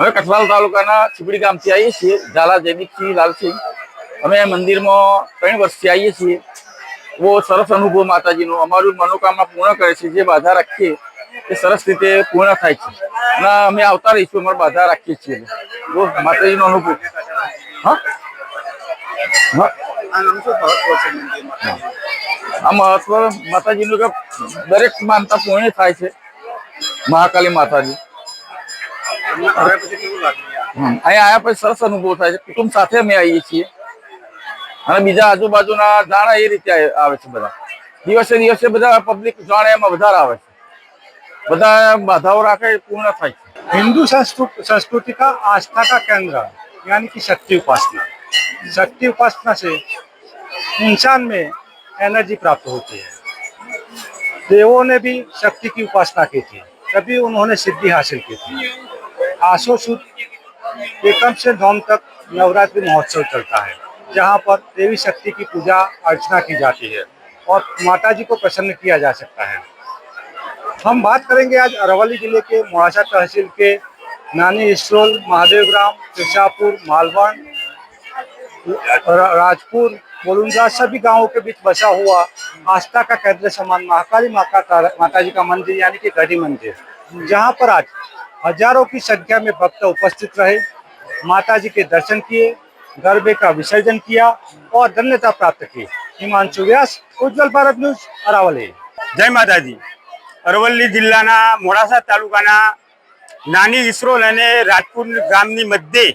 હવે કઠવાલ તાલુકાના ચીપડી ગામથી આવીએ છીએ. ઝાલા જયદીપસિંહ લાલસિંહ. અમે મંદિરમાં ત્રણ વર્ષથી આવીએ છીએ. બહુ સરસ અનુભવ માતાજીનો. અમારું મનોકામના પૂર્ણ કરે છે. જે બાધા રાખીએ એ સરસ રીતે પૂર્ણ થાય છે. અને અમે આવતા રહીશું અમારે બાધા રાખીએ છીએ. બહુ માતાજીનો અનુભવ. હા? હા. આ મહત્વ માતાજીનું દરેક માનતા પૂર્ણ થાય છે. મહાકાલી માતાજી. તમને આવ્યા પછી કેવું લાગ્યું હમ. અહીંયા આયા પછી સરસ અનુભવ થાય છે કુટુંબ સાથે અમે આવીએ છીએ અને બીજા આજુબાજુના જાણે એ રીતે આ- આવે છે બધા દિવસે દિવસે બધા પબ્લિક જાણે એમાં વધારે આવે છે બધા બાધાઓ રાખે એ પૂર્ણ થાય છે हिंदू संस्कृ- संस्कृति का आस्था का केंद्र यानी कि शक्ति उपासना शक्ति उपासना से इंसान में एनर्जी प्राप्त होती है देवों ने भी शक्ति की उपासना की थी तभी उन्होंने सिद्धि हासिल की थी आसो सुद एकम से नौम तक नवरात्रि महोत्सव चलता है, जहाँ पर देवी शक्ति की पूजा अर्चना की जाती है और माता जी को प्रसन्न किया जा सकता है। हम बात करेंगे आज अरवली ज़िले के मोहासा तहसील के नानी इसरोल महादेव ग्राम केशापुर मालवण, राजपुर बोलुंजा सभी गाँवों के बीच बसा हुआ आस्था का केंद्र समान महाकाली माँ का तार- माता जी का मंदिर, यानी कि गढ़ी मंदिर, जहाँ पर आज हजारों की संख्या में भक्त उपस्थित रहे माता जी के दर्शन किए गरबे का विसर्जन किया और धन्यता प्राप्त की हिमांशु व्यास उज्जवल भारत न्यूज अरावली જય માતાજી અરવલ્લી જિલ્લાના મોડાસા તાલુકાના નાની ઇસરોલ અને રાજપુર ગામની મધ્યે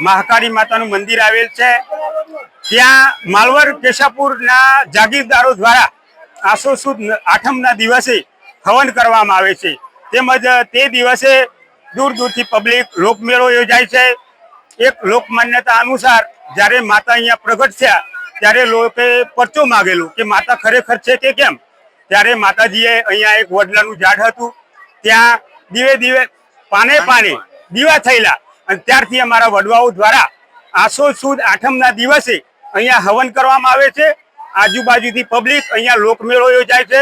મહાકાળી માતાનું મંદિર આવેલ છે ત્યાં માલવર કેશાપુરના જાગીરદારો દ્વારા આસો સુદ આઠમના દિવસે હવન કરવામાં આવે છે તેમજ તે દિવસે દૂર દૂરથી પબ્લિક લોકમેળો યોજાય છે. એક લોકમાન્યતા અનુસાર જ્યારે માતા અહીંયા પ્રગટ થયા, ત્યારે લોકોએ પરચો માગેલો કે માતા ખરેખર છે કે કેમ? ત્યારે માતાજીએ અહીંયા એક વડલાનું ઝાડ હતું. ત્યાં દીવે દીવે, પાને પાને દીવા થયેલા. અને ત્યારથી અમારા વડવાઓ દ્વારા આસો સુદ આઠમના દિવસે અહીંયા હવન કરવામાં આવે છે. આજુબાજુથી પબ્લિક અહીંયા લોકમેળો યોજાય છે.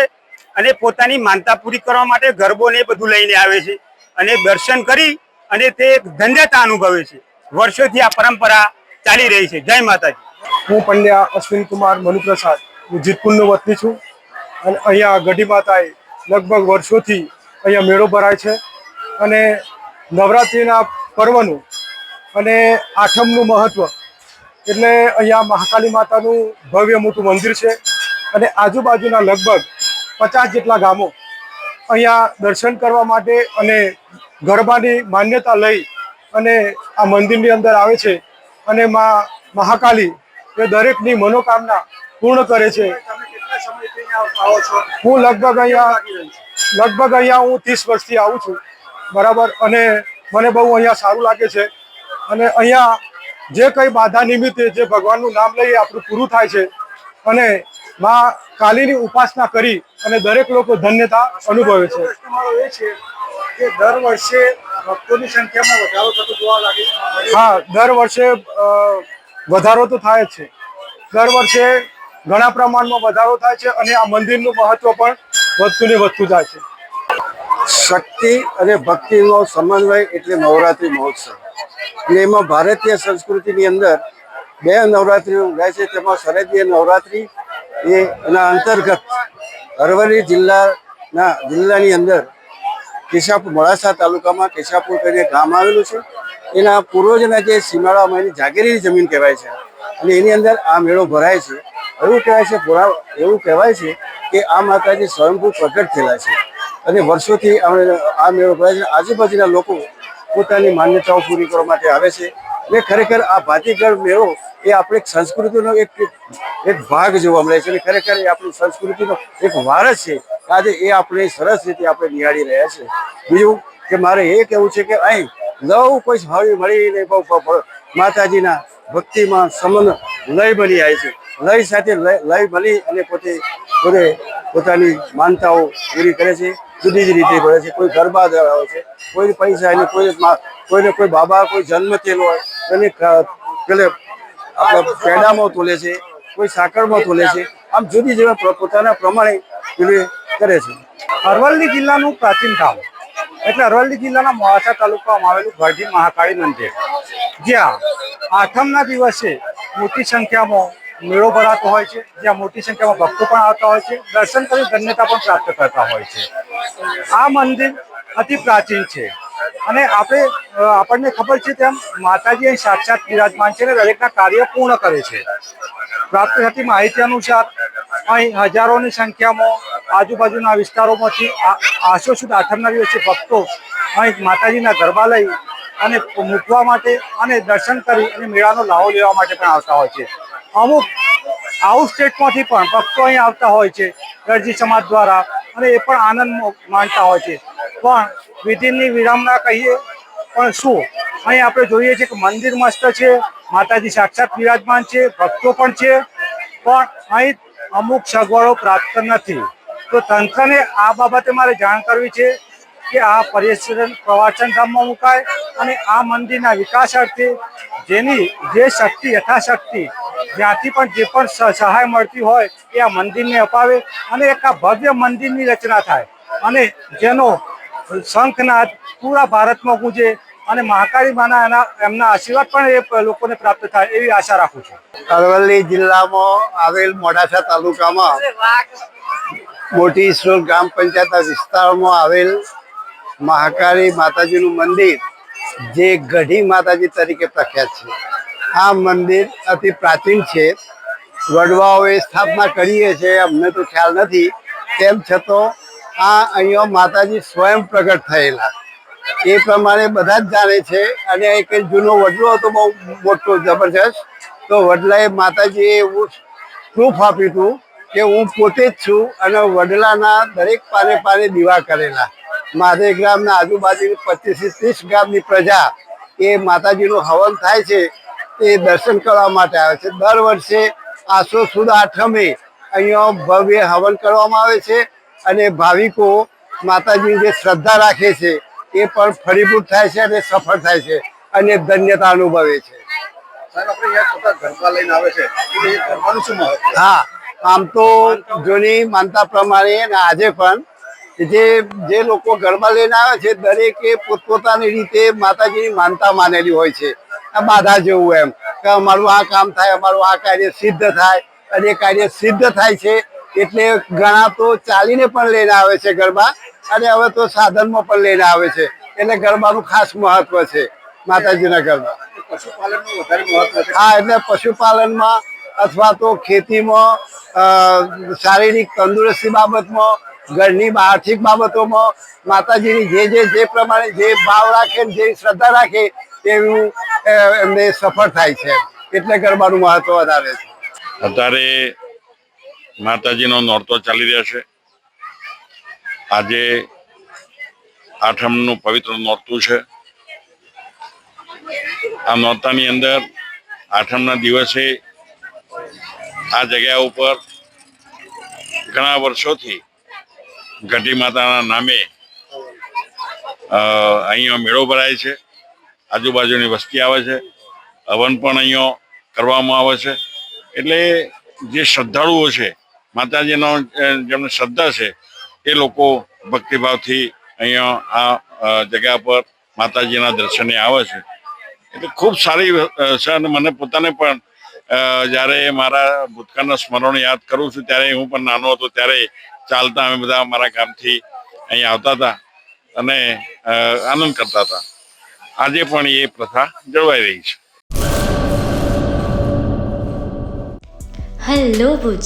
અને પોતાની માનતા પૂરી કરવા માટે ગરબો ને એ બધું લઈને આવે છે. અને દર્શન કરી અને તે એક ધન્યતા અનુભવે છે. વર્ષોથી આ પરંપરા ચાલી રહી છે. જય માતાજી. હું પંડ્યા અશ્વિન કુમાર મનુપ્રસાદ. હું જીતપુરનો વતની છું. અને અહીંયા ગઢી માતાએ લગભગ વર્ષોથી અહીંયા મેળો ભરાય છે. અને નવરાત્રિના પર્વનું અને આઠમનું મહત્વ એટલે અહીંયા મહાકાલી માતાનું ભવ્ય મોટું મંદિર છે. અને આજુબાજુના લગભગ પચાસ જેટલા ગામો અહીંયા દર્શન કરવા માટે અને ગરબાની માન્યતા લઈ અને આ મંદિરની અંદર આવે છે અને માં મહાકાલી એ દરેકની મનોકામના પૂર્ણ કરે છે. હું લગભગ અહીંયા લગભગ અહીંયા હું ત્રીસ વર્ષથી આવું છું, બરાબર? અને મને બહુ અહીંયા સારું લાગે છે. અને અહીંયા જે કંઈ બાધા નિમિત્તે જે ભગવાનનું નામ લઈએ આપણું પૂરું થાય છે. અને મા કાલીની ઉપાસના કરી અને દરેક લોકો ધન્યતા અનુભવે છે. મારો એ છે કે દર વર્ષે ભક્તોની સંખ્યામાં વધારો થતો જોવા લાગે છે. હા દર વર્ષે વધારો તો થાય જ છે. દર વર્ષે ઘણા પ્રમાણમાં વધારો થાય છે અને આ મંદિરનું મહત્વ પણ વધતું ને વધતું જાય છે. શક્તિ અને ભક્તિનો સમન્વય એટલે નવરાત્રિ મહોત્સવ. અને એમાં ભારતીય સંસ્કૃતિની અંદર બે નવરાત્રિ ઉગાય છે. તેમાં શરદીય નવરાત્રિ એ એના અંતર્ગત અરવલ્લી જિલ્લાના, જિલ્લાની અંદર કેશાપુર મોડાસા તાલુકામાં કેશાપુર કરીને ગામ આવેલું છે. એના પૂર્વજના જે સીમાડામાં એની જાગીરી જમીન કહેવાય છે અને એની અંદર આ મેળો ભરાય છે. એવું કહેવાય છે પુરા એવું કહેવાય છે કે આ માતાજી સ્વયંભૂ પ્રગટ થયેલા છે. અને વર્ષોથી આ મેળો ભરાય છે. આજુબાજુના લોકો પોતાની માન્યતાઓ પૂરી કરવા માટે આવે છે. અને ખરેખર આ ભાતીગળ મેળો એ આપણે સંસ્કૃતિનો એક એક ભાગ જોવા મળે છે. અને ખરેખર એ આપણી સંસ્કૃતિનો એક વારસ છે આજે એ આપણે સરસ રીતે આપણે નિહાળી રહ્યા છે. બીજું કે મારે એ કહેવું છે કે અહીં લવ કોઈ હળી મળીને માતાજીના ભક્તિમાં સંબંધ લય બની જાય છે. લય સાથે લય બની અને પોતે પોતે પોતાની માનતાઓ પૂરી કરે છે. જુદી જ રીતે કરે છે. કોઈ ગરબા ધરાવે છે. કોઈ પૈસા કોઈ કોઈને કોઈ બાબા કોઈ જન્મ થયેલો હોય એને પેલે આપણે પેડામાં તોલે છે, કોઈ સાકરમાં તોલે છે, આમ જુદી જુદી પોતાના પ્રમાણે પેલું કરે છે. અરવલ્લી જિલ્લાનું પ્રાચીન ગામ. એટલે અરવલ્લી જિલ્લાના મોડાસા તાલુકામાં આવેલું ગઢી મહાકાળી મંદિર. જ્યાં આઠમના દિવસે મોટી સંખ્યામાં મેળો ભરાતો હોય છે, જ્યાં મોટી સંખ્યામાં ભક્તો પણ આવતા હોય છે, દર્શન કરી ધન્યતા પણ પ્રાપ્ત કરતા હોય છે. આ મંદિર અતિ પ્રાચીન છે. અને આપણે આપણને ખબર છે તેમ માતાજી અહીં સાક્ષાત બિરાજમાન છે અને દરેકના કાર્ય પૂર્ણ કરે છે. પ્રાપ્ત થતી માહિતી અનુસાર અહીં હજારોની સંખ્યામાં આજુબાજુના વિસ્તારોમાંથી આસો સુદ આઠમના દિવસે ભક્તો અહીં માતાજીના ગરબા લઈ અને મૂકવા માટે અને દર્શન કરી અને મેળાનો લાહો લેવા માટે પણ આવતા હોય છે. અમુક આઉટ સ્ટેટમાંથી પણ ભક્તો અહીં આવતા હોય છે, દરજી સમાજ દ્વારા અને એ પણ આનંદ માણતા હોય છે. પણ વિધિની વિરામના કહીએ, પણ શું? અહીં આપણે જોઈએ છીએ કે મંદિર મસ્ત છે, માતાજી સાક્ષાત વિરાજમાન છે, ભક્તો પણ છે, પણ અહીં અમુક સગવડો પ્રાપ્ત નથી. તો તંત્રને આ બાબતે મારે જાણ કરવી છે કે આ પર્યટન પ્રવાસન ધામમાં મુકાય અને આ મંદિરના વિકાસ અર્થે જેની જે શક્તિ, યથાશક્તિ, જ્યાંથી પણ જે પણ સહાય મળતી હોય એ આ મંદિરને અપાવે અને એક આ ભવ્ય મંદિરની રચના થાય. અને જેનો શંખનાદ પૂરા ભારતમાં ગુંજે અને મહાકાળી માના એના એમના આશીર્વાદ પણ એ લોકોને પ્રાપ્ત થાય એવી આશા રાખું છું. અરવલ્લી જિલ્લામાં આવેલ મોડાસા તાલુકામાં મોટી ઇસરોલ ગ્રામ પંચાયત વિસ્તારમાં આવેલ મહાકાળી માતાજીનું મંદિર જે ગઢી માતાજી તરીકે પ્રખ્યાત છે. આ મંદિર અતિ પ્રાચીન છે. વડવાઓએ સ્થાપના કરીએ છે અમને તો ખ્યાલ નથી. તેમ છતાં આ અહીંયા માતાજી સ્વયં પ્રગટ થયેલા. એ પ્રમાણે બધા જ જાણે છે. અને એક જૂનો વડલો હતો, બહુ મોટો, જબરજસ્ત. તો વડલાએ માતાજીએ એવું પ્રૂફ આપ્યું હતું કે હું પોતે જ છું અને વડલાના દરેક પાને પાને દીવા કરેલા. માધે ગ્રામના આજુબાજુની પચીસથી ત્રીસ ગામની પ્રજા એ માતાજીનું હવન થાય છે, એ દર્શન કરવા માટે આવે છે. દર વર્ષે આસો સુદ આઠમે અહીંયા ભવ્ય હવન કરવામાં આવે છે. અને ભાવિકો માતાજીની જે શ્રદ્ધા રાખે છે એ પણ ફળીભૂત થાય છે અને સફળ થાય છે અને ધન્યતા અનુભવે છે. હા આમ તો જૂની માનતા પ્રમાણે અને આજે પણ જે જે લોકો ગરબા લઈને આવે છે દરેકે પોતપોતાની રીતે માતાજીની માનતા માનેલી હોય છે. આ બાધા જેવું એમ. કે અમારું આ કામ થાય અમારું આ કાર્ય સિદ્ધ થાય અને એ કાર્ય સિદ્ધ થાય છે એટલે ઘણા તો ચાલીને પણ લઈને આવે છે ગરબા અને હવે તો સાધનમાં પણ લઈને આવે છે. એટલે ગરબાનું ખાસ મહત્વ છે માતાજીના ગરબા. પશુપાલનનું વધારે મહત્વ છે. હા એટલે પશુપાલનમાં અથવા તો ખેતીમાં અ, શારીરિક તંદુરસ્તી બાબતમાં ઘરની આર્થિક બાબતોમાં માતાજીની જે જે જે પ્રમાણે જે ભાવ રાખે જે શ્રદ્ધા રાખે તેવું એમને સફળ થાય છે. એટલે ગરબાનું મહત્વ વધારે છે. અત્યારે માતાજીનો નોરતો ચાલી રહ્યો છે. આજે આઠમનું પવિત્ર નોરતું છે. આ નોરતાની અંદર આઠમના દિવસે આ જગ્યા ઉપર ઘણા વર્ષોથી ગઢી માતાના નામે અહીંયા મેળો ભરાય છે. આજુબાજુની વસ્તી આવે છે. હવન પણ અહીંયા કરવામાં આવે છે. એટલે જે શ્રદ્ધાળુઓ છે માતાજીનો જેમને શ્રદ્ધા છે, એ લોકો ભક્તિભાવથી અહીંયા આ જગ્યા પર માતાજીના દર્શને આવે છે. એટલે ખૂબ સારી છે અને મને પોતાને પણ જ્યારે મારા ભૂતકાળના સ્મરણો યાદ કરું છું, ત્યારે હું પણ નાનો હતો, ત્યારે ચાલતા અમે બધા મારા ગામથી અહીંયા આવતા હતા અને આનંદ કરતા હતા. આજે પણ એ પ્રથા જળવાઈ રહી છે. હેલો ભુજ